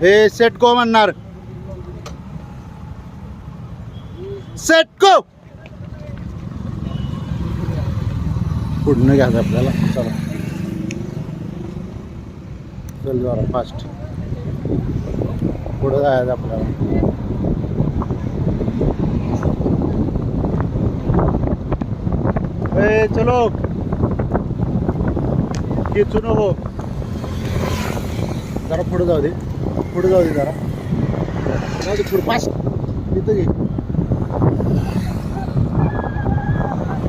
हे set go म्हणणार. Set go पुढनं घ्यायचं आपल्याला. चला. चल जरा फास्ट पुढं जायचं आपल्याला. ए चलो. खेचू नको. जरा पुढे जाऊ दे. पुढे जाऊ दे जरा. जाऊ दे पुढे पास तिथं घे.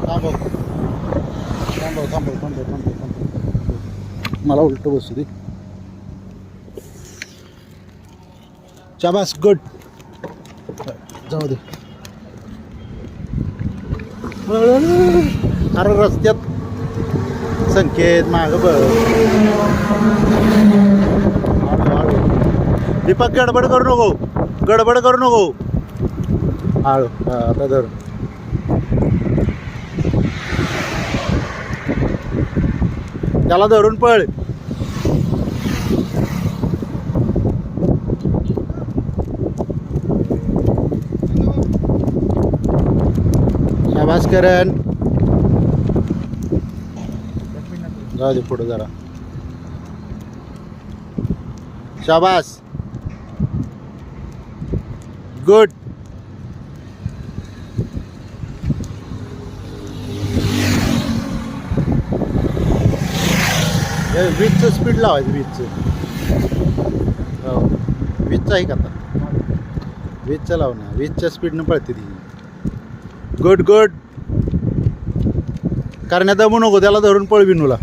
थांबव. थांबव थांबव थांबव थांबव थांबव. मला उलट बसू दे. चाबास गुड जाऊ दे. अरे रस्त्यात संकेत माग बघ. दीपक गडबड करू नको. गडबड करू नको. हा, आता धर. त्याला धरून पळ. शाबास करण जाऊ दे पुढे जरा. शाबास. गुड. वीजचं स्पीड लावायचं वीजचं. हो. वीजचं आहे का आता? वीजचं लाव ना वीजच्या स्पीडनं पळते ती. Good good. करण्यात दमू नको त्याला धरून पळ विनूला.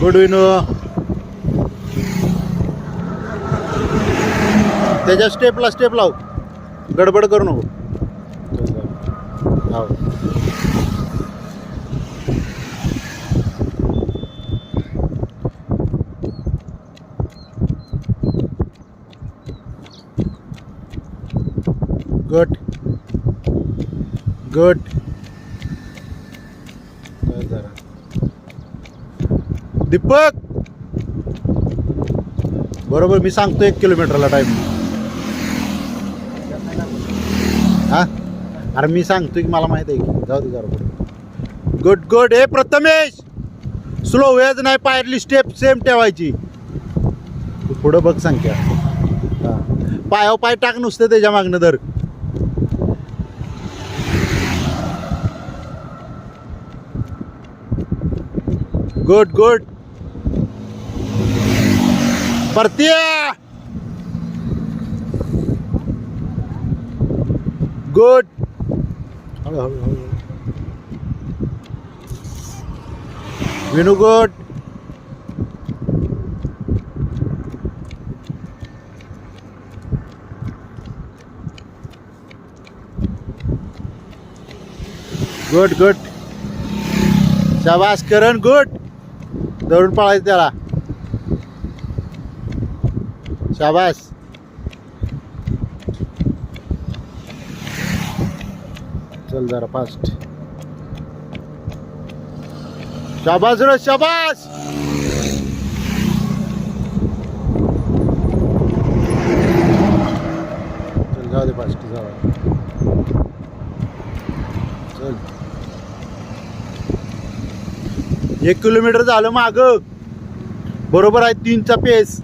गुड विनू. त्याच्या स्टेपला स्टेप लाव. गडबड करू नको. हो. Good good Deepak. बरोबर मी सांगतो एक किलोमीटरला टाईम हा अरे मी सांगतोय की मला माहीत आहे की. जाऊ दे जरा गुड गुड. हे प्रथमेश! स्लो वेज नाही पायरली स्टेप सेम ठेवायची. तू पुढं बघ संख्या. पायाव पाय टाक नुसतं त्याच्या मागणं धर. Good good. परतिया! गुड. हळू हळू हळू गुड गुड. शाबास करण गुड. धरून पळायचं त्याला. शाबास. चल जरा फास्ट शाबास रे शाबास! चल जाऊ दे फास्ट जाऊ. चल. एक किलोमीटर झालं माग. बरोबर आहे तीनचा पेस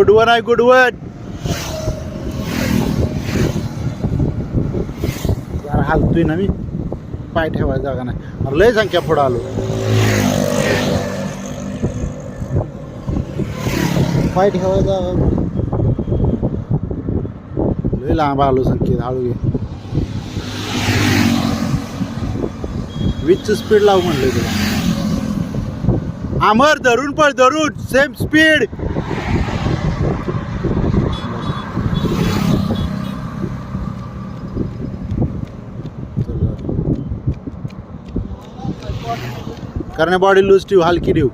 गुडवन आहे गुडवन जरा हालतोय ना मी. पाय ठेवायला जागा नाही. अरे लय संख्या पुढं आलो. पाय ठेवायला जागा लय लांब आलो संकेत हळू घे वीजचं स्पीड लावू म्हणलं तुला. आमर धरून पळ धरून. सेम स्पीड कारण बॉडी लूज ठेवू हलकी ठेवू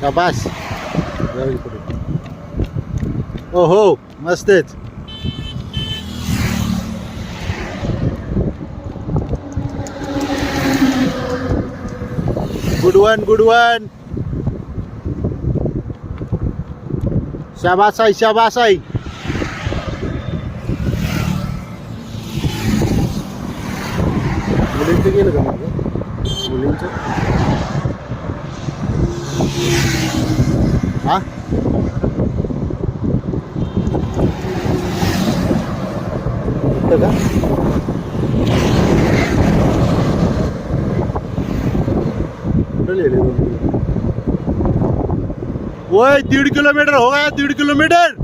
शाबास ओहो मस्तच गुड वन गुड वन शाबास आई शाबास आई मुलींचं गेलं का माझं मुलींचं हा इथं का कुठं वय दीड किलोमीटर हो गया दीड किलोमीटर.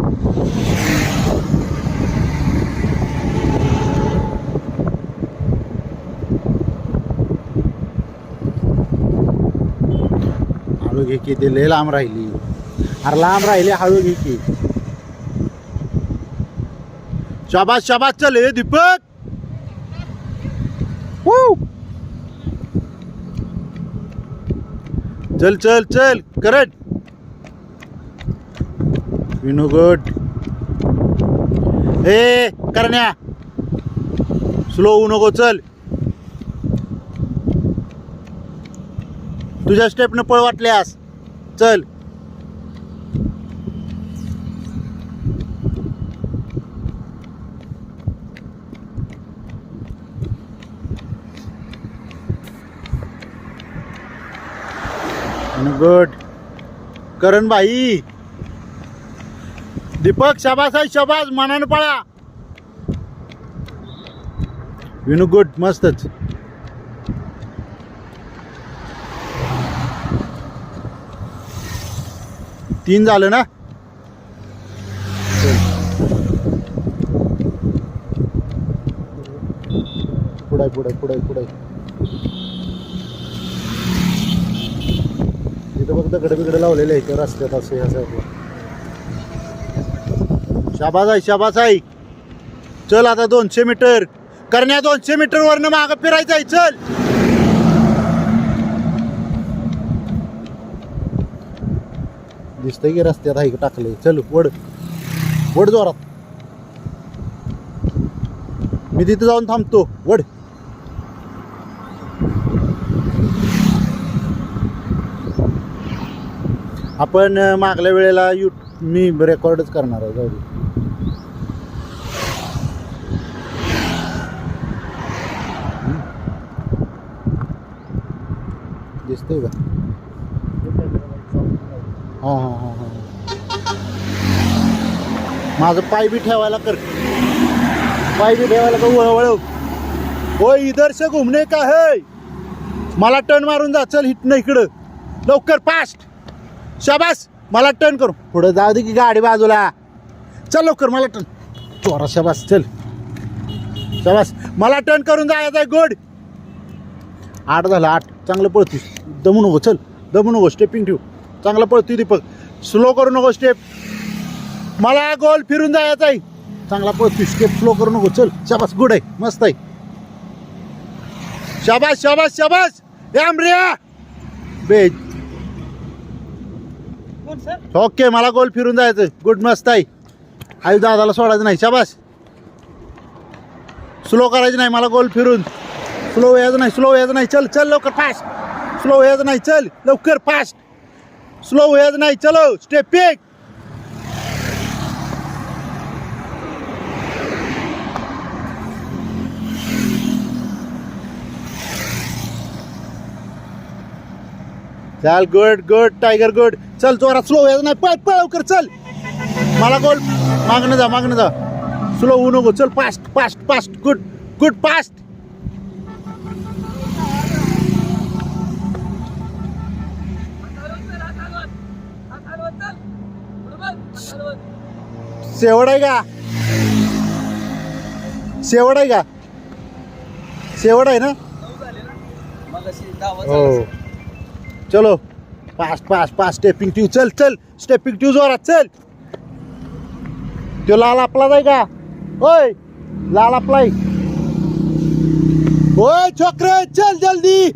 हळू घे की ते लय लांब राहिली. अरे लांब राहिली हळू घे की. शाबास शाबास चल हे दीपक. Woo! चल चल चल करट. विनो गट ए करण्या. स्लो होऊ नको चल. तुझ्या स्टेपनं पळ वाटल्यास. चल. गुड. करण भाई दीपक शाबास आहे शाबास मनानं पळा. विनू गुड मस्तच. तीन झालं ना? पुढे पुढे पुढे पुढे इथं फक्त कडे लावलेले आहे रस्त्यात असं ह्या साईडला. शाबाज आहे शाबास आहे चल आता दोनशे मीटर. करण्या दोनशे मीटर वरनं मागं फिरायचं आहे चल. दिसतंय की रस्त्यात आहे टाकले चल वड. वड जोरात. मी तिथे जाऊन थांबतो. वड. आपण मागल्या वेळेला यू मी रेकॉर्डच करणार आहे जाऊ दिसतंय का? हां हां हां हां. माझं पाय बी ठेवायला कर. पाय बी ठेवायला का वळवळ हो इधर से घुमणे का है? मला टर्न मारून जा चल हिटनं इकडं. लवकर फास्ट. शाबास मला टर्न करू. पुढं जाऊ दे की गाडी बाजूला. चल लवकर मला टर्न चोरा शाबास चल. शाबास मला टर्न करून जायचं आहे गुड आठ झालं आठ. चांगलं पळती दमू नको चल. दमू नको स्टेपिंग ठेव. चांगलं पळतोय दीपक स्लो करू नको स्टेप मला गोल फिरून जायचं आहे. चांगला पळतोय स्टेप स्लो करू नको चल. शाबास गुड आहे. मस्त आहे. शाबास शाबास शाबास. राम रे बे ओके मला गोल फिरून जायचं गुड मस्त आहे आई दादाला सोडायचं नाही. शाबास. स्लो करायचं नाही मला गोल फिरून. स्लो यायचं नाही स्लो यायचं नाही. चल चल लवकर फास्ट स्लो यायचं नाही चल. लवकर फास्ट स्लो यायचं नाही चलो. स्टेप एक. चल गुड गुड टायगर गुड. चल जोरात स्लो यायचं नाही. पळ पळ लवकर चल. मला गोल मागणं जा मागणं जा. स्लो होऊ नको. चल fast fast fast good good fast शेवड आहे का? शेवड आहे का? शेवड आहे ना? हो. चलो। पास फास्ट पास स्टेपिंग ट्यू चल चल स्टेपिंग ट्यू जोरात चल। तो लाल आपलाच आहे का? होय लाल आपलाय होय छोकरे चल जल्दी.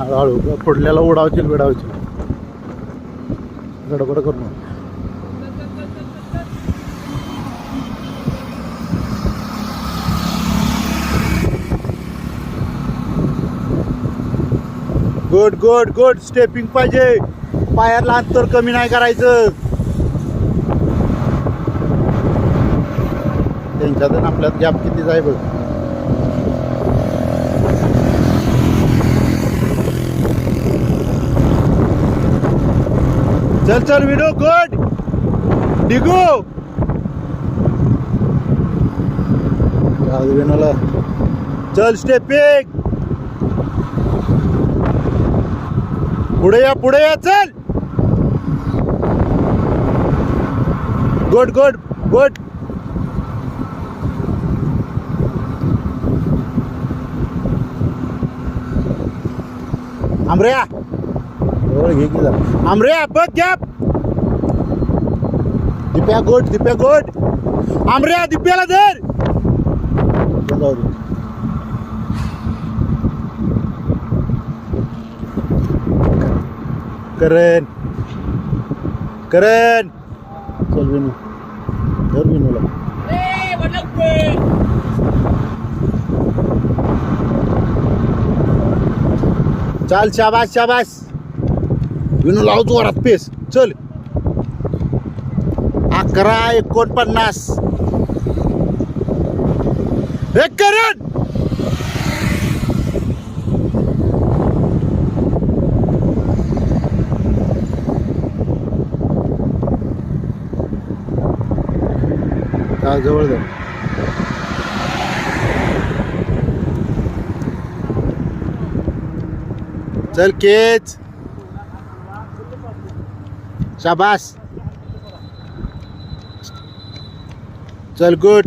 हळूहळू पुढल्याला उडावतील बिडावतील. गडबड करू गुड गुड गुड स्टेपिंग पाहिजे. पायाला अंतर कमी नाही करायचं. त्यांच्यात आपल्यात गॅप किती जाय बघ. चल चल विडो गुड डिगो. विनोला. चल स्टेपिंग पुढे या पुढे या चल. Good good good. आमऱ्या घे की जरा आमऱ्या बघ गॅप दिप्या गोट दिप्या गोट आमऱ्या दिप्याला धर जाऊ दे करण. करण. चल विनू. धर विनूला. चाल शाबास शाबास. विनू लाव जोरात पेस. चल. अकरा एकोणपन्नास. हे करण. हा जवळ जा. चल केच. शाबास. चल गुड.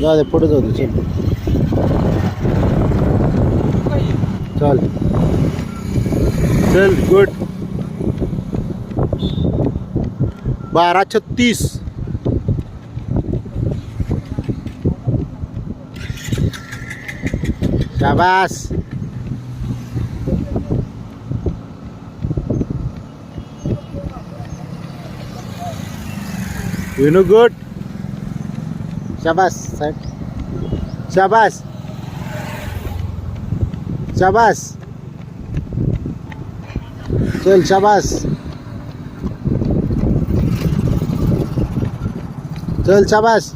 जाऊ दे पुढे जाऊ दे चल. चल चल गुड. बारा छत्तीस शाबास. विनू गुड. शाबास साहेब. शाबास. शाबास. चल शाबास. चल शाबास.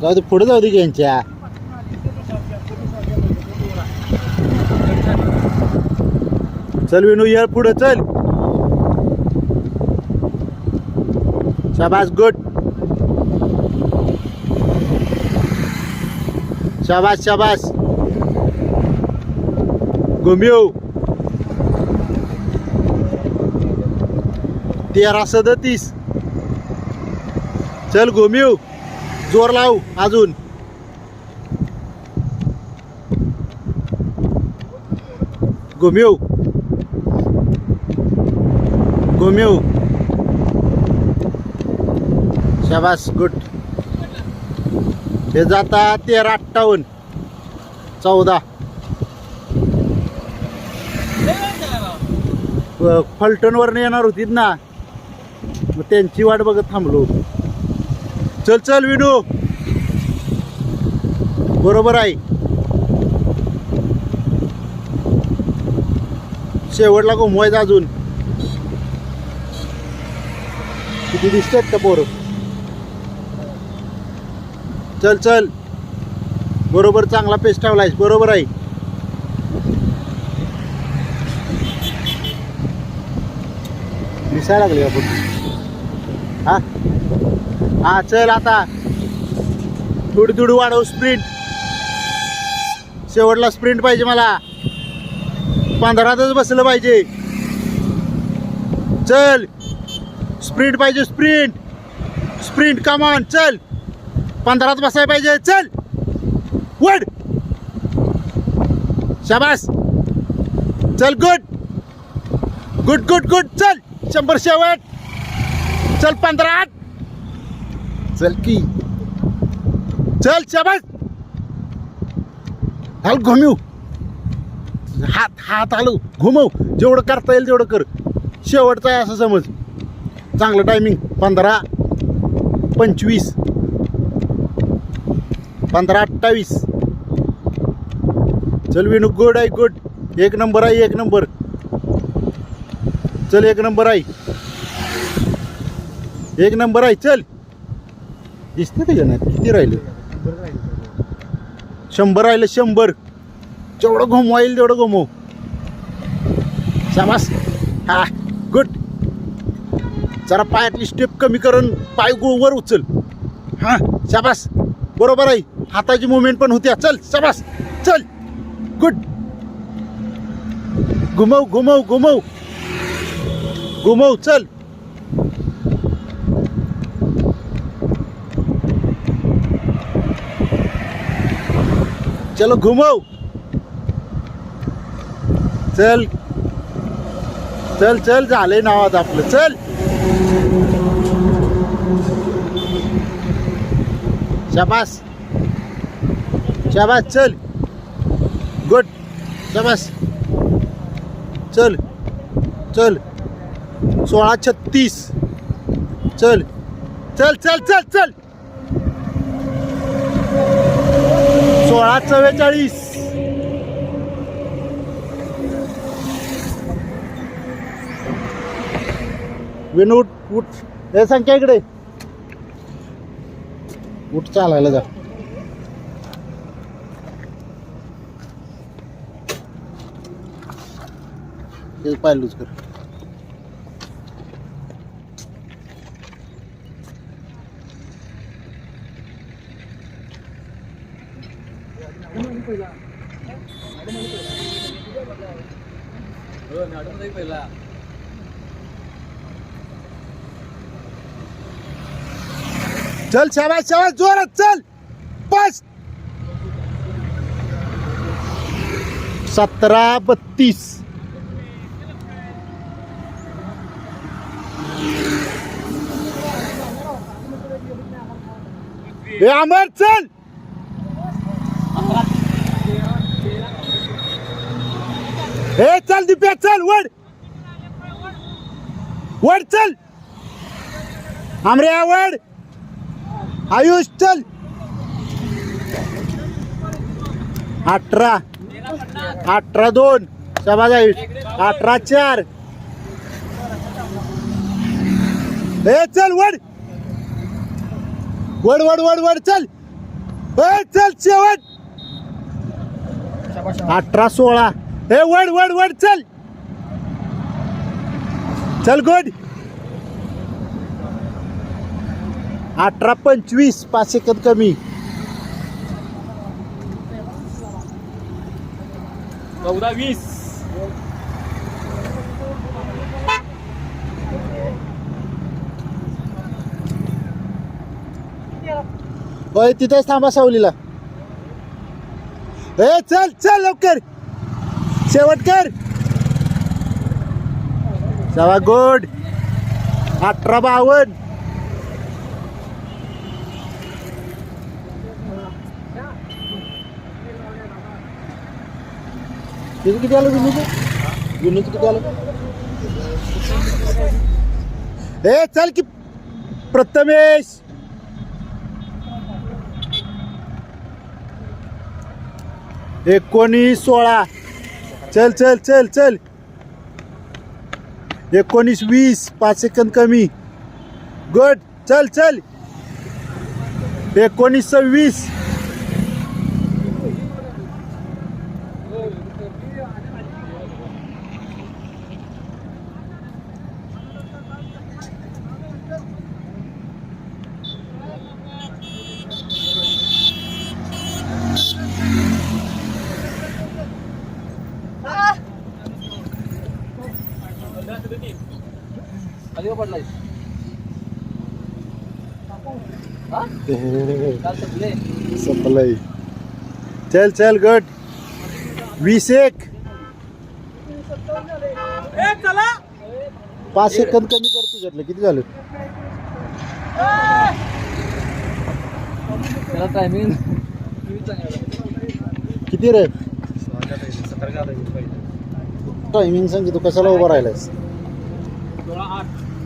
जाऊ दे पुढे जाऊ दे की यांच्या चल विनू ये पुढे चल. शाबास गुड. शाबास शाबास. घुमियो. तेरा सदतीस. चल घुमिव जोर लाव अजून. घुमिव घुमिव शाबास गुड. हे जाता तेरा अठ्ठावन्न. चौदा. फलटणवरनं येणार होतीत ना. मग त्यांची वाट बघत थांबलो. चल चल विनू. बरोबर आहे. शेवटला घुमवायचं अजून. किती दिसतात का पोरं. चल चल. बरोबर चांगला पेस्ट ठेवलायस बरोबर आहे. दिसायला लागले आपण हा? हा चल आता. थोडी थोडी वाढव स्प्रिंट शेवटला स्प्रिंट पाहिजे मला. पंधरातच बसलं पाहिजे. चल. स्प्रिंट पाहिजे स्प्रिंट स्प्रिंट कमॉन चल. पंधरात बसायला पाहिजे चल. वड. शाबास. चल गुड गुड गुड गुड चल. शंभर शेवट. चल पंधरा आठ चल की. चल शाबास. हाल घुमू. हात हात आलो. घुमव जेवढं करता येईल तेवढं कर. शेवटचं आहे असं समज. चांगलं टायमिंग पंधरा पंचवीस पंधरा अठ्ठावीस. चल विनू गुड आहे गुड एक नंबर आहे एक नंबर चल एक नंबर आहे. एक नंबर आहे चल. दिसते ते नाही किती राहिले? शंभर राहिले शंभर. जेवढं घुमवाईल तेवढं घुमव शाबास. हा गुड. जरा पायातली स्टेप कमी करून पाय गो- वर उचल. हां शाबास. बरोबर आहे. हाताची मुवमेंट पण होत्या. चल शाबास. चल. गुड. घुमव घुमव घुमव. घुमव चल. चलो घुमव चल. चल चल झालंय नावात आपलं. चल. शाबास. शाबास चल. गुड. शाबास. चल. चल. सोळा छत्तीस. चल. चल चल चल चल. सोळा चव्वेचाळीस. विनूट उठ. उठ हे संख्या इकडे? उठ चालायला जा. ते कर. लूज चल शाबास शाबास जोरात चल. पाच सतरा बत्तीस. हे अमर चल. हे चल दिप्या चल वड. वड चल. आमरे वड. आयुष चल. अठरा. अठरा दोन. शाबाज आयुष. अठरा चार. ए चल वड. वड वड वड वड चल. ए चल शेवट. अठरा सोळा. ए वड वड वड चल. चल गुड अठरा पंचवीस पाच सेकंद कमी. चौदा वीस. होय तिथेच थांबा सावलीला. ए चल चल लवकर. शेवट कर. सवा गोड. अठरा बावन्न. तिथे किती आलं विनूचं विनूचं किती आलं? ए चल की प्रथमेश. एकोणीस सोळा. चल चल चल चल. एकोणीस वीस पाच सेकंद कमी. गुड चल चल. एकोणीस सव्वीस. संपलंय चल चल गुड वीस एक. चला. पाच सेकंद कमी कर तुझ्यातलं किती झालं? त्याला टायमिंग किती रे? टायमिंग सांग तू कशाला उभा राहिलायस?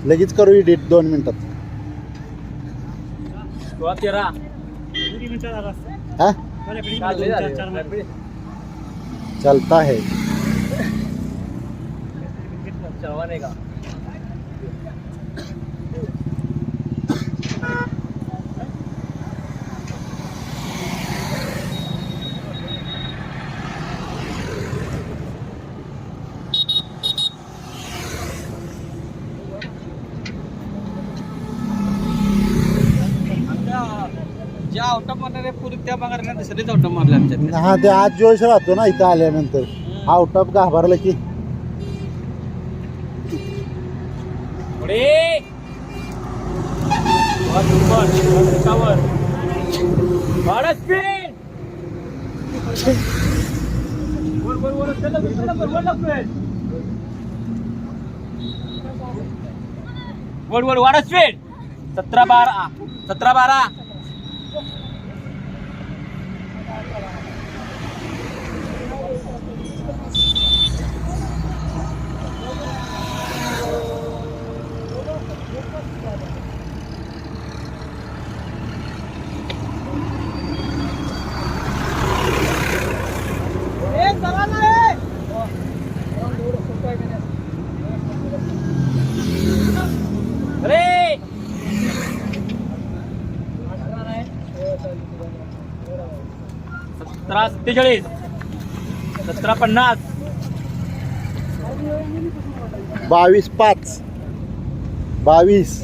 लगेच करू एडिट दोन मिनिटात. तेरा. चलता है आहे का? मारणारे पूर्वी त्या मारणार दुसरीच आउट मारले आमच्या हा ते आज जोश राहतो ना इथं आल्यानंतर. आउट ऑफ घाबरलं की. पुढे. वर, वर, वाढत स्पीड सतरा बारा सतरा बारा अरे सतरा सत्तेचाळीस सतरा पन्नास. बावीस पाच. बावीस.